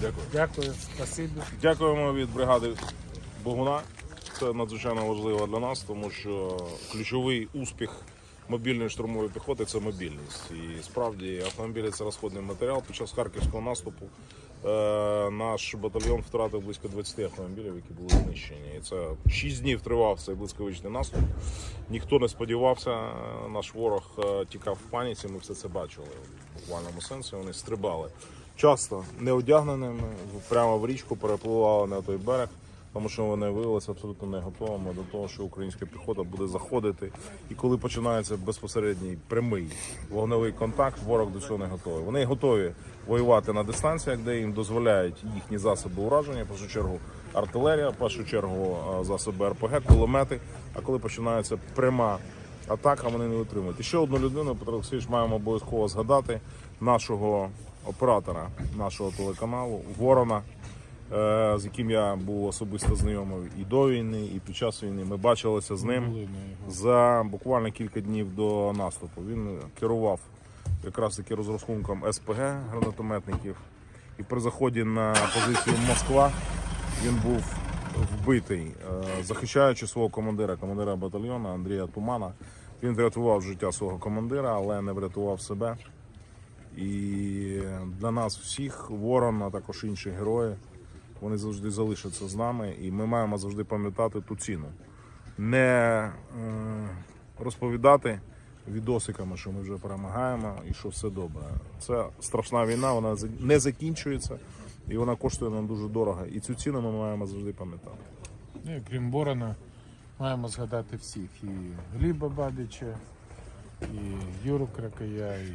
Дякую. Дякую, спасибі. Дякуємо від бригади Богуна. Це надзвичайно важливо для нас, тому що ключовий успіх мобільної штурмової піхоти це мобільність. І справді автомобілі це розходний матеріал. Під час харківського наступу е, наш батальйон втратив близько 20 автомобілів, які були знищені. І це 6 днів тривав цей блискавичний наступ. Ніхто не сподівався. Наш ворог е, тікав в паніці. Ми все це бачили в буквальному сенсі. Вони стрибали часто неодягненими, прямо в річку перепливали на той берег, тому що вони виявилися абсолютно не готовими до того, що українська піхота буде заходити. І коли починається безпосередній прямий вогневий контакт, ворог до цього не готовий. Вони готові воювати на дистанціях, де їм дозволяють їхні засоби ураження, в першу чергу артилерія, в першу чергу е, засоби РПГ, кулемети. А коли починається пряма атака, вони не витримують. І ще одну людину, Петро Олексійович, маємо обов'язково згадати нашого оператора нашого телеканалу Ворона, е, з яким я був особисто знайомий і до війни, і під час війни. Ми бачилися з ним за буквально кілька днів до наступу. Він керував якраз таки розрахунком СПГ гранатометників. І при заході на позицію Москва він був вбитий, е, захищаючи свого командира, командира батальйону Андрія Тумана. Він врятував життя свого командира, але не врятував себе. І для нас всіх ворон, а також інші герої, вони завжди залишаться з нами, і ми маємо завжди пам'ятати ту ціну. Не е, розповідати відосиками, що ми вже перемагаємо і що все добре. Це страшна війна, вона не закінчується і вона коштує нам дуже дорого. І цю ціну ми маємо завжди пам'ятати. Ну, і крім Борона, маємо згадати всіх. І Гліба Бабіча, і Юру Кракая, і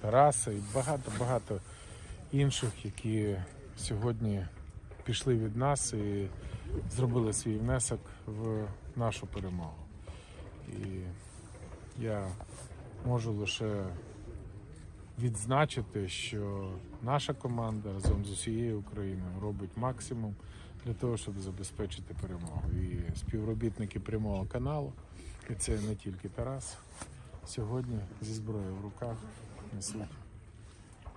Тараса, і багато-багато інших, які сьогодні пішли від нас і зробили свій внесок в нашу перемогу. І я можу лише відзначити, що наша команда разом з усією Україною робить максимум для того, щоб забезпечити перемогу. І співробітники прямого каналу, і це не тільки Тарас, сьогодні зі зброєю в руках несуть,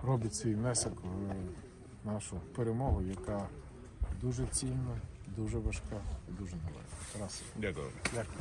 роблять свій внесок в нашу перемогу, яка дуже цінна, дуже важка і дуже нелегка. Тарас, Дякую. дякую.